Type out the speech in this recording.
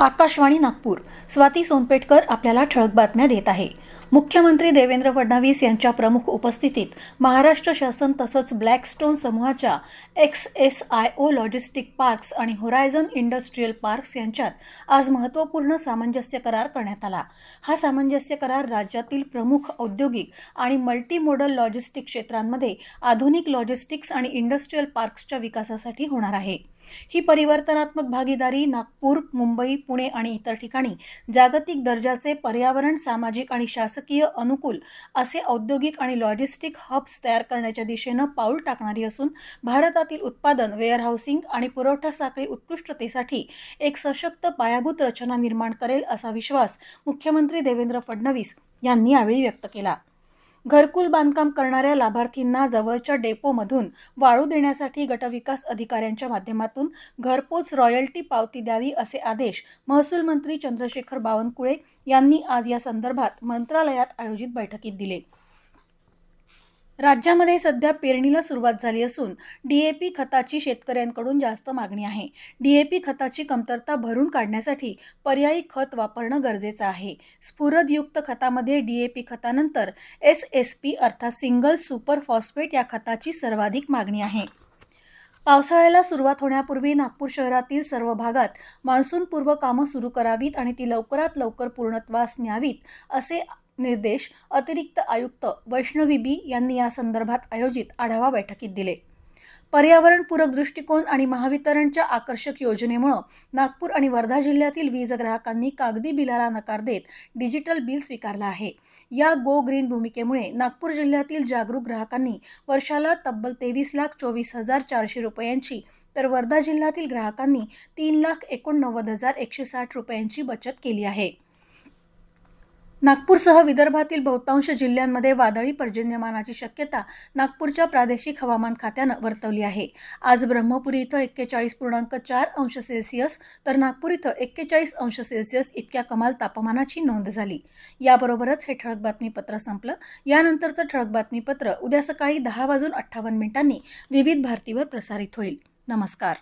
आकाशवाणी नागपूर. स्वाती सोनपेटकर आपल्याला ठळक बातम्या देत आहे. मुख्यमंत्री देवेंद्र फडणवीस यांच्या प्रमुख उपस्थितीत महाराष्ट्र शासन तसंच ब्लॅकस्टोन समूहाच्या X S I O logistic parks आणि होरायझन इंडस्ट्रीयल पार्क्स यांच्यात आज महत्त्वपूर्ण सामंजस्य करार करण्यात आला. हा सामंजस्य करार राज्यातील प्रमुख औद्योगिक आणि मल्टी मोडल लॉजिस्टिक क्षेत्रांमध्ये आधुनिक लॉजिस्टिक्स आणि इंडस्ट्रीयल पार्क्सच्या विकासासाठी होणार आहे. ही परिवर्तनात्मक भागीदारी नागपूर मुंबई पुणे आणि इतर ठिकाणी जागतिक दर्जाचे पर्यावरण सामाजिक आणि शासकीय अनुकूल असे औद्योगिक आणि लॉजिस्टिक हब्स तयार करण्याच्या दिशेनं पाऊल टाकणारी असून भारतातील उत्पादन वेअरहाऊसिंग आणि पुरवठा साखळी उत्कृष्टतेसाठी एक सशक्त पायाभूत रचना निर्माण करेल असा विश्वास मुख्यमंत्री देवेंद्र फडणवीस यांनी यावेळी व्यक्त केला. घरकुल बांधकाम करणाऱ्या लाभार्थींना जवळच्या डेपोमधून वाळू देण्यासाठी गटविकास अधिकाऱ्यांच्या माध्यमातून घरपोच रॉयल्टी पावती द्यावी असे आदेश महसूल मंत्री चंद्रशेखर बावनकुळे यांनी आज या संदर्भात मंत्रालयात आयोजित बैठकीत दिले. राज्यामध्ये सध्या पेरणीला सुरुवात झाली असून डीएपी खताची शेतकऱ्यांकडून जास्त मागणी आहे. डीएपी खताची कमतरता भरून काढण्यासाठी पर्यायी खत वापरणं गरजेचं आहे. स्फुरदयुक्त खतामध्ये डीएपी खतानंतर एस एस पी अर्थात सिंगल सुपर फॉस्फेट या खताची सर्वाधिक मागणी आहे. पावसाळ्याला सुरुवात होण्यापूर्वी नागपूर शहरातील सर्व भागात मान्सूनपूर्व कामं सुरू करावीत आणि ती लवकरात लवकर पूर्णत्वास न्यावीत असे निर्देश अतिरिक्त आयुक्त वैष्णवी बी यांनी या संदर्भात आयोजित आढावा बैठकीत दिले. पर्यावरणपूरक दृष्टिकोन आणि महावितरणच्या आकर्षक योजनेमुळं नागपूर आणि वर्धा जिल्ह्यातील वीज ग्राहकांनी कागदी बिलाला नकार देत डिजिटल बिल स्वीकारलं आहे. या गो ग्रीन भूमिकेमुळे नागपूर जिल्ह्यातील जागरूक ग्राहकांनी वर्षाला तब्बल तेवीस लाख चोवीस हजार चारशे रुपयांची तर वर्धा जिल्ह्यातील ग्राहकांनी तीन लाख एकोणनव्वद हजार एकशे साठ रुपयांची बचत केली आहे. नागपूरसह विदर्भातील बहुतांश जिल्ह्यांमध्ये वादळी पर्जन्यमानाची शक्यता नागपूरच्या प्रादेशिक हवामान खात्यानं वर्तवली आहे. आज ब्रह्मपुरी इथं एक्केचाळीस पूर्णांक चार अंश सेल्सिअस तर नागपूर इथं एक्केचाळीस अंश सेल्सिअस इतक्या कमाल तापमानाची नोंद झाली. याबरोबरच हे ठळक बातमीपत्र संपलं. यानंतरचं ठळक बातमीपत्र उद्या सकाळी दहा वाजून अठ्ठावन्न मिनिटांनी विविध भारतीवर प्रसारित होईल. नमस्कार.